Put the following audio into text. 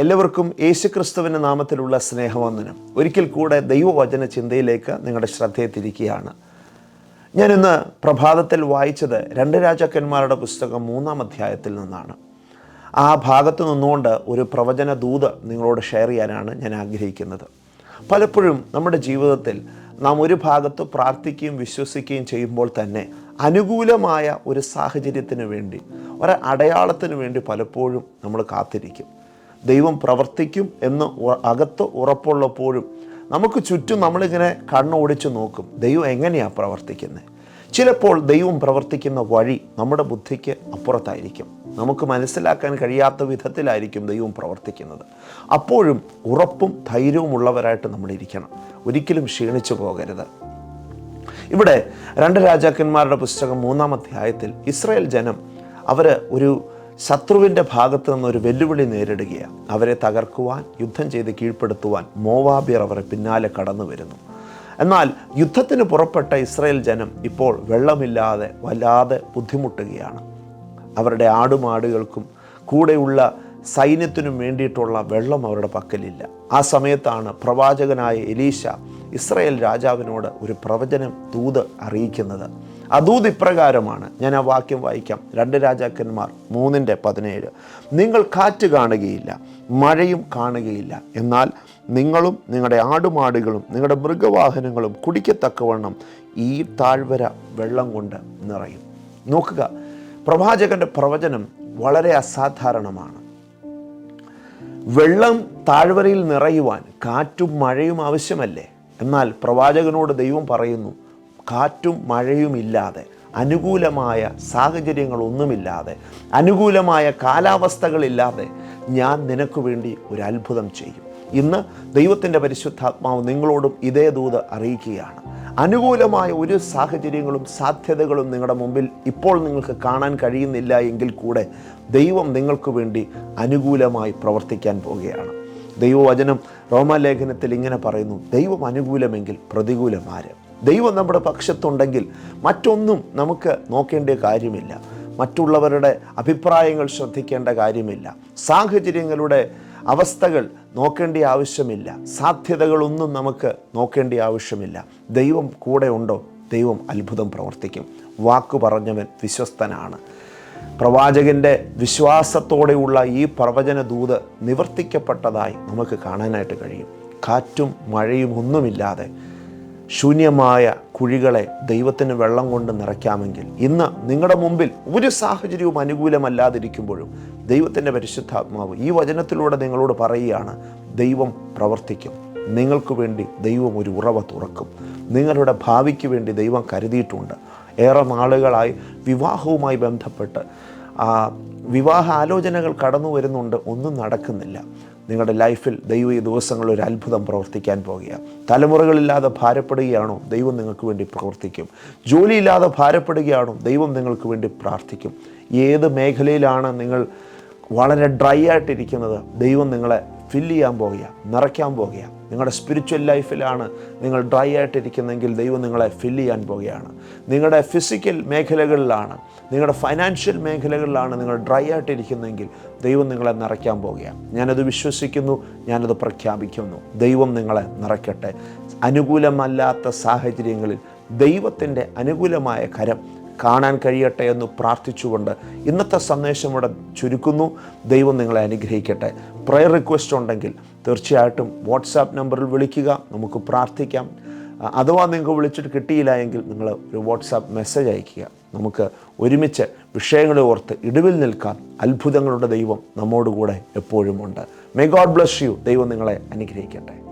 എല്ലാവർക്കും യേശുക്രിസ്തുവിന്റെ നാമത്തിലുള്ള സ്നേഹവന്ദനം. ഒരിക്കൽ കൂടെ ദൈവവചന ചിന്തയിലേക്ക് നിങ്ങളുടെ ശ്രദ്ധയെ തിരിക്കുകയാണ് ഞാനിന്ന് പ്രഭാതത്തിൽ വായിച്ചത് രണ്ട് രാജാക്കന്മാരുടെ പുസ്തകം മൂന്നാം അധ്യായത്തിൽ നിന്നാണ്. ആ ഭാഗത്ത് നിന്നുകൊണ്ട് ഒരു പ്രവചന ദൂത് നിങ്ങളോട് ഷെയർ ചെയ്യാനാണ് ഞാൻ ആഗ്രഹിക്കുന്നത്. പലപ്പോഴും നമ്മുടെ ജീവിതത്തിൽ നാം ഒരു ഭാഗത്ത് പ്രാർത്ഥിക്കുകയും വിശ്വസിക്കുകയും ചെയ്യുമ്പോൾ തന്നെ അനുകൂലമായ ഒരു സാഹചര്യത്തിന് വേണ്ടി ഒരു അടയാളത്തിന് വേണ്ടി പലപ്പോഴും നമ്മൾ കാത്തിരിക്കും. ദൈവം പ്രവർത്തിക്കും എന്ന് അകത്ത് ഉറപ്പുള്ളപ്പോഴും നമുക്ക് ചുറ്റും നമ്മളിങ്ങനെ കണ്ണോടിച്ച് നോക്കും ദൈവം എങ്ങനെയാണ് പ്രവർത്തിക്കുന്നത് ചിലപ്പോൾ ദൈവം പ്രവർത്തിക്കുന്ന വഴി നമ്മുടെ ബുദ്ധിക്ക് അപ്പുറത്തായിരിക്കും. നമുക്ക് മനസ്സിലാക്കാൻ കഴിയാത്ത വിധത്തിലായിരിക്കും ദൈവം പ്രവർത്തിക്കുന്നത്. അപ്പോഴും ഉറപ്പും ധൈര്യവും ഉള്ളവരായിട്ട് നമ്മൾ ഇരിക്കണം ഒരിക്കലും ക്ഷീണിച്ചു പോകരുത്. ഇവിടെ രണ്ട് രാജാക്കന്മാരുടെ പുസ്തകം മൂന്നാം അധ്യായത്തിൽ ഇസ്രായേൽ ജനം അവർ ഒരു ശത്രുവിന്റെ ഭാഗത്തു നിന്ന് ഒരു വെല്ലുവിളി നേരിടുകയാണ്. അവരെ തകർക്കുവാൻ യുദ്ധം ചെയ്ത് കീഴ്പ്പെടുത്തുവാൻ മോവാബിയർ അവരെ പിന്നാലെ കടന്നു വരുന്നു. എന്നാൽ യുദ്ധത്തിന് പുറപ്പെട്ട ഇസ്രയേൽ ജനം ഇപ്പോൾ വെള്ളമില്ലാതെ വല്ലാതെ ബുദ്ധിമുട്ടുകയാണ്. അവരുടെ ആടുമാടുകൾക്കും കൂടെയുള്ള സൈന്യത്തിനും വേണ്ടിയിട്ടുള്ള വെള്ളം അവരുടെ പക്കലില്ല. ആ സമയത്താണ് പ്രവാചകനായ എലീശ ഇസ്രയേൽ രാജാവിനോട് ഒരു പ്രവചനം ദൂത് അറിയിക്കുന്നത്. ദൂത് ഇപ്രകാരമാണ് ഞാൻ ആ വാക്യം വായിക്കാം. രണ്ട് രാജാക്കന്മാർ മൂന്നിന്റെ പതിനേഴ്. നിങ്ങൾ കാറ്റ് കാണുകയില്ല മഴയും കാണുകയില്ല. എന്നാൽ നിങ്ങളും നിങ്ങളുടെ ആടുമാടുകളും നിങ്ങളുടെ മൃഗവാഹനങ്ങളും കുടിക്കത്തക്കവണ്ണം ഈ താഴ്വര വെള്ളം കൊണ്ട് നിറയും. നോക്കുക പ്രവാചകന്റെ പ്രവചനം വളരെ അസാധാരണമാണ്. വെള്ളം താഴ്വരയിൽ നിറയുവാൻ കാറ്റും മഴയും ആവശ്യമല്ലേ? എന്നാൽ പ്രവാചകനോട് ദൈവം പറയുന്നു കാറ്റും മഴയുമില്ലാതെ അനുകൂലമായ സാഹചര്യങ്ങളൊന്നുമില്ലാതെ അനുകൂലമായ കാലാവസ്ഥകളില്ലാതെ ഞാൻ നിനക്ക് വേണ്ടി ഒരു അത്ഭുതം ചെയ്യും. ഇന്ന് ദൈവത്തിന്റെ പരിശുദ്ധാത്മാവ് നിങ്ങളോടും ഇതേ ദൂത് അറിയിക്കുകയാണ്. അനുകൂലമായ ഒരു സാഹചര്യങ്ങളും സാധ്യതകളും നിങ്ങളുടെ മുമ്പിൽ ഇപ്പോൾ നിങ്ങൾക്ക് കാണാൻ കഴിയുന്നില്ല എങ്കിൽ കൂടെ ദൈവം നിങ്ങൾക്ക് വേണ്ടി അനുകൂലമായി പ്രവർത്തിക്കാൻ പോവുകയാണ്. ദൈവവചനം റോമാലേഖനത്തിൽ ഇങ്ങനെ പറയുന്നു ദൈവം അനുകൂലമെങ്കിൽ പ്രതികൂലം ആര് ദൈവം നമ്മുടെ പക്ഷത്തുണ്ടെങ്കിൽ മറ്റൊന്നും നമുക്ക് നോക്കേണ്ട കാര്യമില്ല. മറ്റുള്ളവരുടെ അഭിപ്രായങ്ങൾ ശ്രദ്ധിക്കേണ്ട കാര്യമില്ല. സാഹചര്യങ്ങളുടെ അവസ്ഥകൾ നോക്കേണ്ട ആവശ്യമില്ല. സാധ്യതകളൊന്നും നമുക്ക് നോക്കേണ്ട ആവശ്യമില്ല. ദൈവം കൂടെ ഉണ്ടോ? ദൈവം അത്ഭുതം പ്രവർത്തിക്കും. വാക്കു പറഞ്ഞവൻ വിശ്വസ്തനാണ്. പ്രവാചകന്റെ വിശ്വാസത്തോടെയുള്ള ഈ പ്രവചന ദൂത് നിവർത്തിക്കപ്പെട്ടതായി നമുക്ക് കാണാനായിട്ട് കഴിയും. കാറ്റും മഴയും ഒന്നുമില്ലാതെ ശൂന്യമായ കുഴികളെ ദൈവത്തിന് വെള്ളം കൊണ്ട് നിറയ്ക്കാമെങ്കിൽ ഇന്ന് നിങ്ങളുടെ മുമ്പിൽ ഒരു സാഹചര്യവും അനുകൂലമല്ലാതിരിക്കുമ്പോഴും ദൈവത്തിന്റെ പരിശുദ്ധാത്മാവ് ഈ വചനത്തിലൂടെ നിങ്ങളോട് പറയുകയാണ് ദൈവം പ്രവർത്തിക്കും. നിങ്ങൾക്ക് വേണ്ടി ദൈവം ഒരു ഉറവ തുറക്കും. നിങ്ങളുടെ ഭാവിക്ക് വേണ്ടി ദൈവം കരുതിയിട്ടുണ്ട്. ഏറെ നാളുകളായി വിവാഹവുമായി ബന്ധപ്പെട്ട്. വിവാഹ ആലോചനകൾ കടന്നു വരുന്നുണ്ട് ഒന്നും നടക്കുന്നില്ല. നിങ്ങളുടെ ലൈഫിൽ ദൈവം ഈ ദിവസങ്ങളിൽ ഒരു അത്ഭുതം പ്രവർത്തിക്കാൻ പോകുക തലമുറകളില്ലാതെ ഭാരപ്പെടുകയാണോ? ദൈവം നിങ്ങൾക്ക് വേണ്ടി പ്രവർത്തിക്കും. ജോലിയില്ലാതെ ഭാരപ്പെടുകയാണോ? ദൈവം നിങ്ങൾക്ക് വേണ്ടി പ്രാർത്ഥിക്കും. ഏത് മേഖലയിലാണ് നിങ്ങൾ വളരെ ഡ്രൈ ആയിട്ടിരിക്കുന്നത്? ദൈവം നിങ്ങളെ ഫില്ല് ചെയ്യാൻ പോകുക നിറയ്ക്കാൻ പോകുക നിങ്ങളുടെ സ്പിരിച്വൽ ലൈഫിലാണ് നിങ്ങൾ ഡ്രൈ ആയിട്ടിരിക്കുന്നെങ്കിൽ ദൈവം നിങ്ങളെ ഫില്ല് ചെയ്യാൻ പോവുകയാണ്. നിങ്ങളുടെ ഫിസിക്കൽ മേഖലകളിലാണ് നിങ്ങളുടെ ഫൈനാൻഷ്യൽ മേഖലകളിലാണ് നിങ്ങൾ ഡ്രൈ ആയിട്ടിരിക്കുന്നെങ്കിൽ ദൈവം നിങ്ങളെ നിറയ്ക്കാൻ പോകുകയാണ് ഞാനത് വിശ്വസിക്കുന്നു ഞാനത് പ്രഖ്യാപിക്കുന്നു. ദൈവം നിങ്ങളെ നിറയ്ക്കട്ടെ. അനുകൂലമല്ലാത്ത സാഹചര്യങ്ങളിൽ ദൈവത്തിന്റെ അനുകൂലമായ കരം കാണാൻ കഴിയട്ടെ എന്ന് പ്രാർത്ഥിച്ചുകൊണ്ട് ഇന്നത്തെ സന്ദേശം ഇവിടെ ചുരുക്കുന്നു. ദൈവം നിങ്ങളെ അനുഗ്രഹിക്കട്ടെ. പ്രയർ റിക്വസ്റ്റ് ഉണ്ടെങ്കിൽ തീർച്ചയായിട്ടും വാട്സാപ്പ് നമ്പറിൽ വിളിക്കുക. നമുക്ക് പ്രാർത്ഥിക്കാം. അഥവാ നിങ്ങൾക്ക് വിളിച്ചിട്ട് കിട്ടിയില്ല എങ്കിൽ നിങ്ങൾ ഒരു വാട്സാപ്പ് മെസ്സേജ് അയയ്ക്കുക. നമുക്ക് ഒരുമിച്ച് വിഷയങ്ങളെ ഓർത്ത് ഇടിവിൽ നിൽക്കാൻ അത്ഭുതങ്ങളുടെ ദൈവം നമ്മോടുകൂടെ എപ്പോഴും ഉണ്ട്. മേ ഗോഡ് ബ്ലസ് യു ദൈവം നിങ്ങളെ അനുഗ്രഹിക്കട്ടെ.